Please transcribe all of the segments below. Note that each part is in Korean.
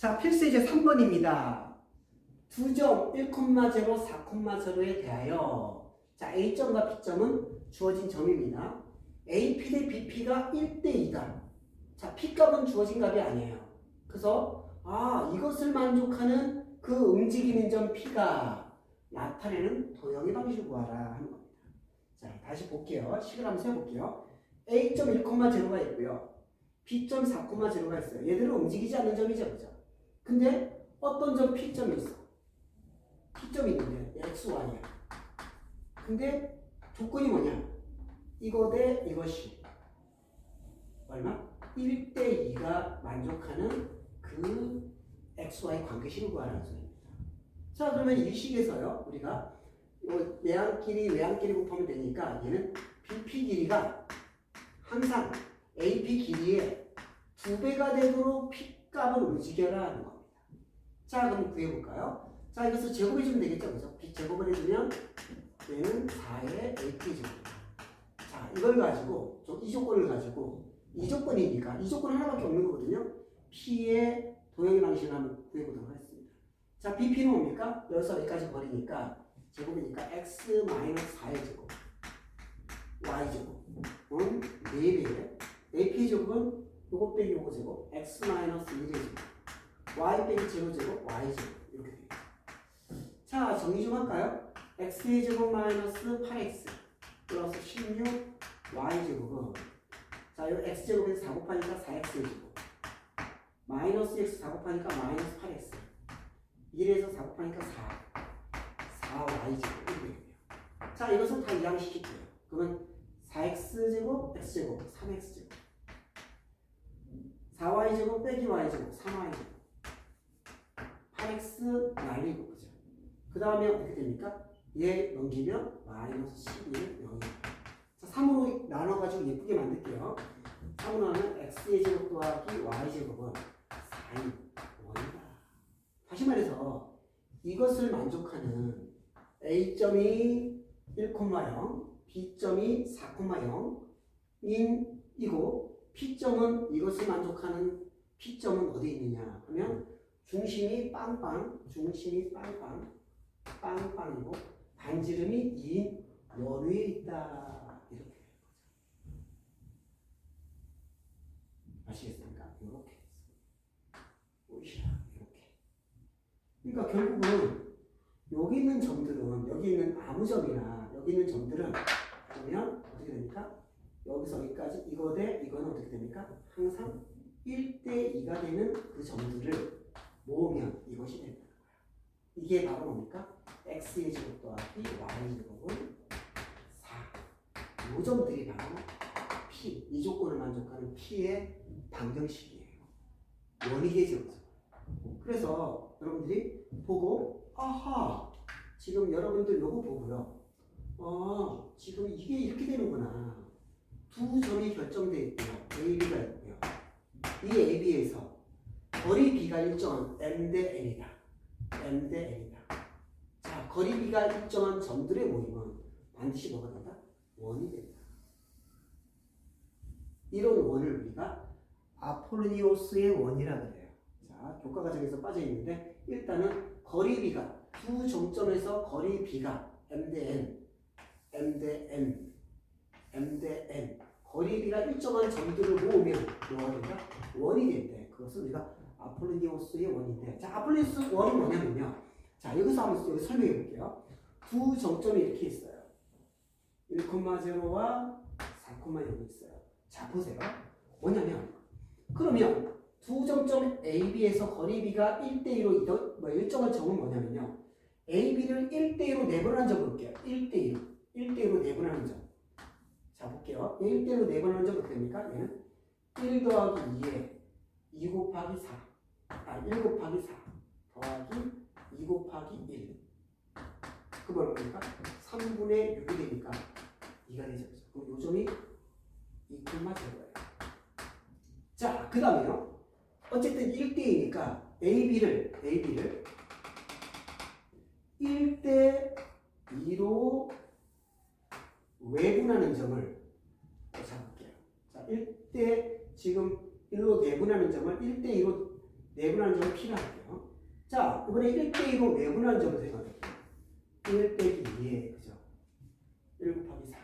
자, 필수 이제 3번입니다. 두 점 1,0, 4,0에 대하여 자, A점과 B점은 주어진 점입니다. AP 대 BP가 1대 2다. 자, P값은 주어진 값이 아니에요. 그래서 아, 이것을 만족하는 그 움직이는 점 P가 나타내는 도형의 방식을 구하라 하는 겁니다. 자, 다시 볼게요. 식을 한번 세볼게요. A점 1,0가 있고요. B점 4,0가 있어요. 얘들은 움직이지 않는 점이죠. 그죠? 근데 어떤 점 P점이 있어. P점이 있는데 X, Y야. 근데 조건이 뭐냐? 이거 대 이것이 얼마? 1대 2가 만족하는 그 XY 관계식을 구하라는 소리입니다. 자 그러면 이 식에서요 우리가 요 외항끼리 외항끼리 곱하면 되니까 얘는 BP 길이가 항상 AP 길이의 두 배가 되도록 P 값을 움직여라 하는 겁니다. 자 그럼 구해볼까요? 자 이것을 제곱해주면 되겠죠 그죠? 제곱을 해주면 얘는 4의 AP 제곱 자 이걸 가지고 좀이 조건을 가지고 이 조건이니까 이 조건 하나밖에 없는 거거든요. P의 도형의 방식을 한번 구해보도록 하겠습니다. 자, BP는 뭡니까? 여기서 여기까지 버리니까 제곱이니까 x 4의 제곱 y제곱 은 4배에 AP의 제곱은 요거 빼기 요거 제곱 x 1의 제곱 y 빼기 제곱 제곱 y제곱 이렇게 됩니다. 자, 정리 좀 할까요? x의 제곱 마이너스 8x 플러스 16 y제곱은 자, 요 x제곱에서 4 곱하니까 4x의 제곱. 마이너스 x 4 곱하니까 마이너스 8x 1에서 4 곱하니까 4 4y제곱 이렇게 되겠네요. 자 이것을 다 이항시킬게요. 그러면 4x제곱 x제곱 3x제곱. 4y제곱 빼기 y제곱 3y제곱 8x 날리고 그죠 그 다음에 어떻게 됩니까? 얘 넘기면 마이너스 12는 0이에요 자 3으로 나눠가지고 예쁘게 만들게요 3으로 하면 x의 제곱 더하기 y 제곱은 4인 5이다. 다시 말해서 이것을 만족하는 a점이 1,0, b점이 4,0인 이고 p점은 이것을 만족하는 p점은 어디 있느냐 하면 중심이 빵빵, 중심이 빵빵, 빵빵이고 반지름이 2인 원위에 있다. 이렇게 거죠. 아시겠습니까? 이렇게 오이샤 이렇게. 그러니까 결국은 여기 있는 점들은 여기 있는 아무 점이나 여기 있는 점들은 보면 어떻게 됩니까? 여기서 여기까지 이거 대 이거는 어떻게 됩니까? 항상 1대 2가 되는 그 점들을 모으면 이것이 거야. 이게 바로 뭡니까? x의 제곱 더하기 y 제곱은 4. 이 점들이 바로 p, 이 조건을 만족하는 p의 방정식이에요. 원이계죠. 그래서 여러분들이 보고 아하 지금 여러분들 요거 보고요. 아 지금 이게 이렇게 되는구나. 두 점이 결정돼 있고요. AB가 있고요. 이 AB에서 거리 B가 일정한 M 대 N이다. M 대 N이다. 자 거리 B가 일정한 점들의 모임은 반드시 뭐가 된다? 원이 된다. 이런 원을 우리가 아폴로니오스의 원이라 그래요. 자, 교과 과정에서 빠져 있는데 일단은 거리 B가 두 점점에서 거리 B가 M 대 N, M 대 N, M 대 N 거리 B가 일정한 점들을 모으면 뭐가 된다? 원이 된대. 그것을 우리가 아폴로니오스의 원인데 자, 아폴로니오스 원은 뭐냐면요. 자, 여기서 한번 여기 설명해 볼게요. 두 점점이 이렇게 있어요. 1,0와 4,0이 있어요. 자, 보세요. 뭐냐면 그러면 두 점점 AB에서 거리 B가 1대2로 이동, 뭐 일정한 점은 뭐냐면요. AB를 1대2로 내분하는 점 볼게요. 1대2로. 1대2로 내분하는 점. 자, 볼게요. 1대1로 내분하는 점 어떻게 됩니까? 얘는 1 더하기 2에 2 곱하기 4. 아, 1 곱하기 4. 더하기 2 곱하기 1. 그 뭐입니까? 3분의 6이 되니까 2가 되죠. 그럼 요 점이 2콤마 제로예요. 자, 그 다음에요. 어쨌든 1대2니까 AB를, AB를 1대2로 외분하는 점을 잡을게요. 자, 1대, 지금 1로 내분하는 점을 1대2로 점을 P라 할게요. 자, 이번에 1대2로 내분하는 점을 생각할게요. 1 빼기 2에, 그죠? 1 곱하기 4.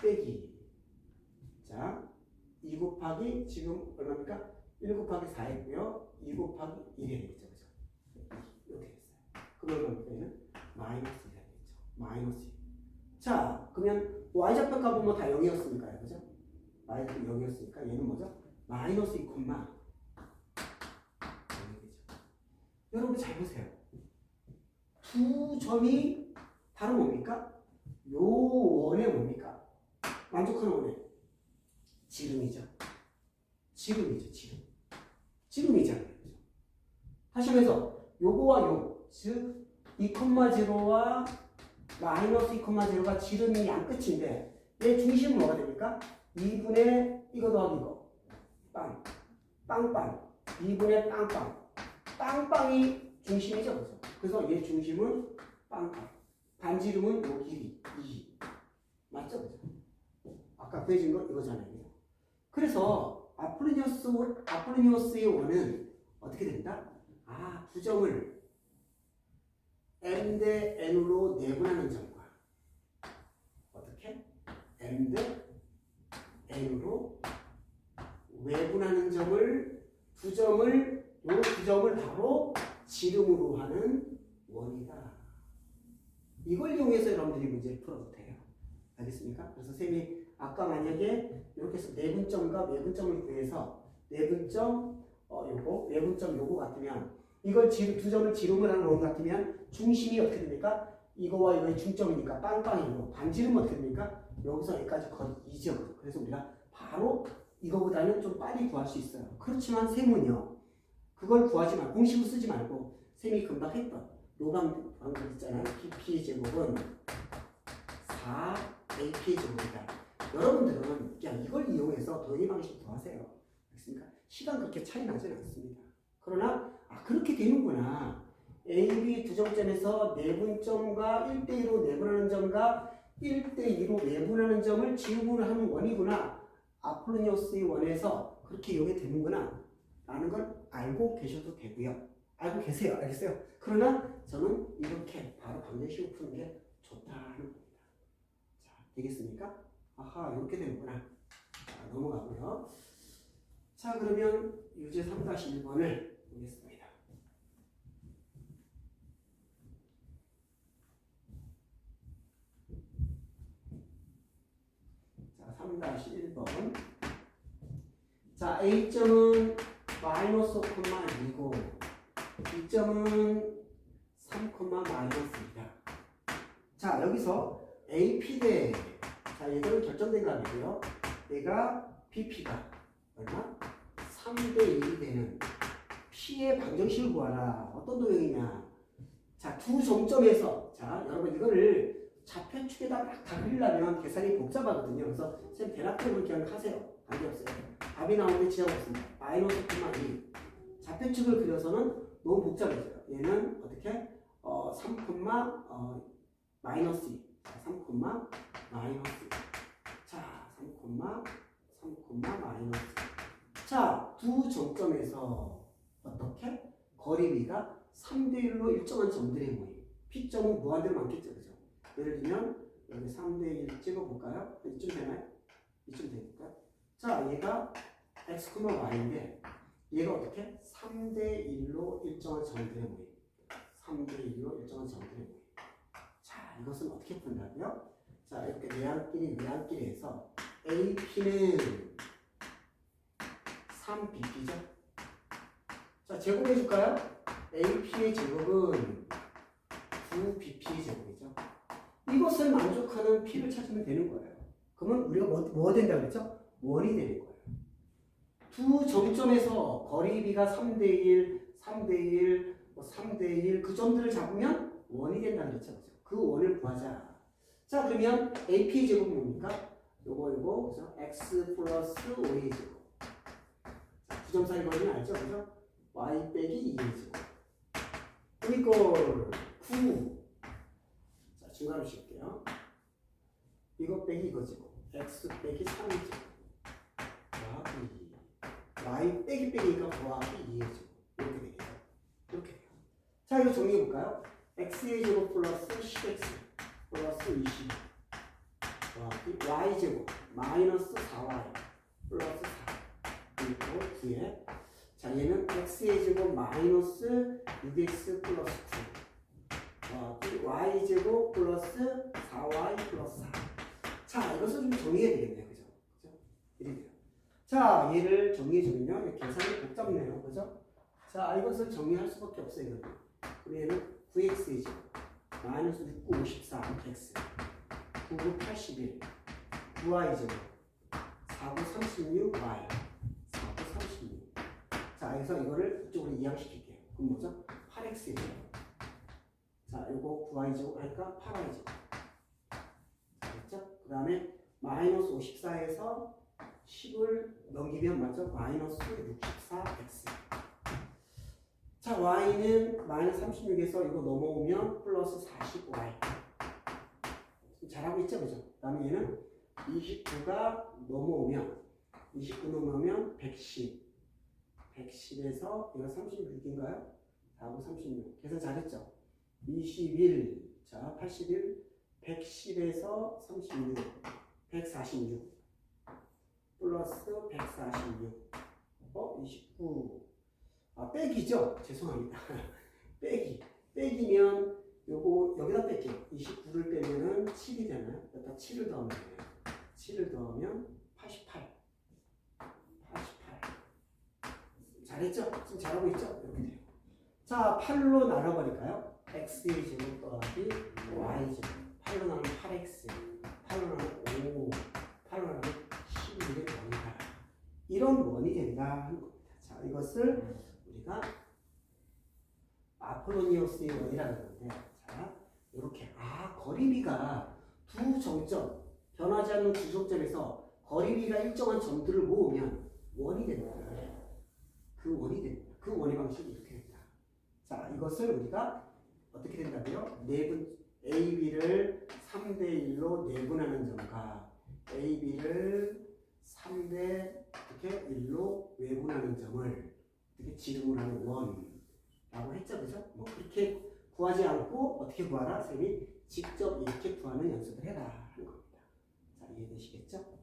빼기. 자, 2 곱하기, 지금 얼마입니까? 1 곱하기 4이고요. 2 곱하기 1이 되겠죠. 그죠? 이렇게 됐어요. 얼마입니까? 얘는 마이너스 2가 되겠죠. 마이너스 2. 자, 그러면 y좌표 값은 뭐다 0이었으니까요. 그죠? y좌표 0이었으니까 얘는 뭐죠? 마이너스 2 콤마 0이죠. 여러분 잘 보세요. 두 점이 바로 뭡니까? 요 원에 뭡니까? 만족하는 원에 지름이죠. 지름이죠, 지름. 지름이잖아요. 다시 말해서 요거와 요, 즉 2,0와 마이너스 2,0가 지름이 양 끝인데 얘 중심은 뭐가 됩니까? 2분의 이거 더하기 이거 빵 빵빵 2분의 빵빵 빵빵이 중심이죠 그죠? 그래서 얘 중심은 빵빵 반지름은 요 길이 2 맞죠? 아까 구해진 거 이거잖아요 이거. 그래서 아폴리니오스 아폴리니오스의 원은 어떻게 된다? 아 부정을 m 대 n으로 내분하는 점과 어떻게 m 대 n으로 외분하는 점을 두 점을 요 두 점을 바로 지름으로 하는 원이다. 이걸 이용해서 여러분들이 문제를 풀어도 돼요. 알겠습니까? 그래서 쌤이 아까 만약에 이렇게 해서 내분점과 외분점을 구해서 내분점 어 요거 외분점 요거 같으면 이걸 지름, 두 점을 지름을 하는 원 같으면 중심이 어떻게 됩니까? 이거와 이거의 중점이니까 빵빵이고 반지름은 어떻게 됩니까? 여기서 여기까지 거의 2점. 그래서 우리가 바로 이거보다는 좀 빨리 구할 수 있어요. 그렇지만 셈은요. 그걸 구하지 말고 공식을 쓰지 말고 셈이 금방 했던 요강 방법 있잖아요. BP 제곱은 4 AP 제곱이다. 여러분들은 그냥 이걸 이용해서 더하기 방식 더하세요. 알겠습니까? 시간 그렇게 차이 나지 않습니다. 그러나 아 그렇게 되는구나. A, B 두 점점에서 내분점과 1대2로 내분하는 점과 1대2로 내분하는 점을 지우분을 하는 원이구나. 아폴로니오스의 원에서 그렇게 이용이 되는구나. 라는 걸 알고 계셔도 되고요. 알고 계세요. 알겠어요? 그러나 저는 이렇게 바로 방정식으로 푸는 게 좋다는 겁니다. 자, 되겠습니까? 아하, 이렇게 되는구나. 자, 넘어가고요. 자, 그러면 유제 3-1번을 보겠습니다. 자, 3-1번. 자, A점은 마이너스 5,2고 B점은 3, 마이너스입니다. 자, 여기서 AP 대 자, 얘들은 결정된 거 아니고요. 얘가 BP가 얼마? 3대 1이 되는 P의 방정식을 구하라. 어떤 도형이냐? 자, 두 점점에서 자, 여러분 이거를 좌표축에다 막다 그리려면 계산이 복잡하거든요. 그래서 쌤 대략적으로 그냥 하세요. 관계없어요. 답이 나오는데 지하고 있습니다. 마이너스 1. 좌표축을 그려서는 너무 복잡해져요. 얘는 어떻게? 어, 3, 어, 마이너스 2. 자, 3, 마이너스 2. 자, 3, 3, 마이너스 2. 자, 두 점점에서 어떻게? 거리비가 3대 1로 일정한 점들의 모임. P점은 무한대로 많겠죠. 그죠? 예를 들면 여기 3대 1 찍어볼까요? 이쯤 되나요? 이쯤 되니까. 자, 얘가 x, y인데 얘가 어떻게? 3대 1로 일정한 점들의 모임. 3대 1로 일정한 점들의 모임. 자, 이것은 어떻게 푼다고요? 자, 이렇게 내항끼리 내항끼리 해서 AP는 3BP죠? 자, 제곱해 줄까요? AP의 제곱은 9BP의 제곱이죠. 이것을 만족하는 P를 찾으면 되는 거예요. 그러면 우리가 뭐, 뭐 된다고 그랬죠? 원이 되는 거예요. 두 점점에서 거리비가 3대1, 3대1, 뭐 3대1 그 점들을 잡으면 원이 그랬죠. 그죠? 그 원을 구하자. 자, 그러면 AP 제곱은 뭡니까? 요거 요거 그죠? x 플러스 5a 제곱. 자, 두점 사이 거리는 알죠? 그죠? y 빼기 2a 제곱. 이걸 9. 자, 중괄호 칠게요. 이거 빼기 이거 제곱. x 빼기 3a 제곱. Y 빼기 빼기니까 더하기 2의 제곱 이렇게 되겠죠. 이렇게 돼요. 자 이거 정리해 볼까요? x의 제곱 플러스 10x 플러스 20 더하기 y 제곱 마이너스 4y 플러스 4 그리고 9에 자 얘는 x의 제곱 마이너스 6x 플러스 9 더하기 y 제곱 플러스 4y 플러스 4 자, 이것을 좀 정리해야 되겠네요. 그죠? 그죠? 이렇게 돼요. 자, 얘를 정리해주면요. 계산이 복잡네요. 그죠? 자, 이것을 정리할 수밖에 없어요. 우리 얘는 9x이죠. 마이너스 6, 9, 54, x. 9, 9, 81. 9y죠. 4, 9, 36, y. 4, 9, 36. 자, 여기서 이거를 이쪽으로 이항시킬게요. 그럼 뭐죠? 8x죠. 자, 요거 9y죠. 하니까 8y죠. 됐죠? 그 다음에 마이너스 54에서 10을 넘기면 맞죠? 마이너스 64x. 자, y는 마이너스 36에서 이거 넘어오면 플러스 40y. 지금 잘하고 있죠? 그죠? 그 다음에 얘는 29가 넘어오면, 29 넘어오면 110. 110에서 얘가 36인가요? 4고 36. 계산 잘했죠? 21. 자, 81. 110에서 36, 146 플러스 146, 어 29, 아 빼기죠? 죄송합니다. 빼기, 빼기면 요거 여기다 뺄게요. 29를 빼면은 7이 되나요? 여기다 7을 더하면 돼요. 7을 더하면 88, 88. 잘했죠? 지금 잘하고 있죠? 이렇게 돼요. 자, 8로 나눠버릴까요? x의 제곱 더하기 y 제곱. 8로 나누면 8x, 8로 나누면 5, 8로 나누면 11의 원이다. 이런 원이 된다 하는 겁니다. 자, 이것을 우리가 아폴로니오스의 원이라는 건데, 자, 이렇게 아 거리비가 두 정점 변하지 않는 두 정점에서 거리비가 일정한 점들을 모으면 원이 된다. 그 원이 됩니다. 그 원의 방식이 이렇게 된다. 자, 이것을 우리가 어떻게 된다고요? 네분 AB를 3대 1로 내분하는 점과 AB를 3대 이렇게 1로 외분하는 점을 이렇게 지름을 원이라고 했죠, 그죠? 뭐 그렇게 구하지 않고 어떻게 구하라? 선생님이 직접 이렇게 구하는 연습을 해라 하는 겁니다. 자, 이해되시겠죠?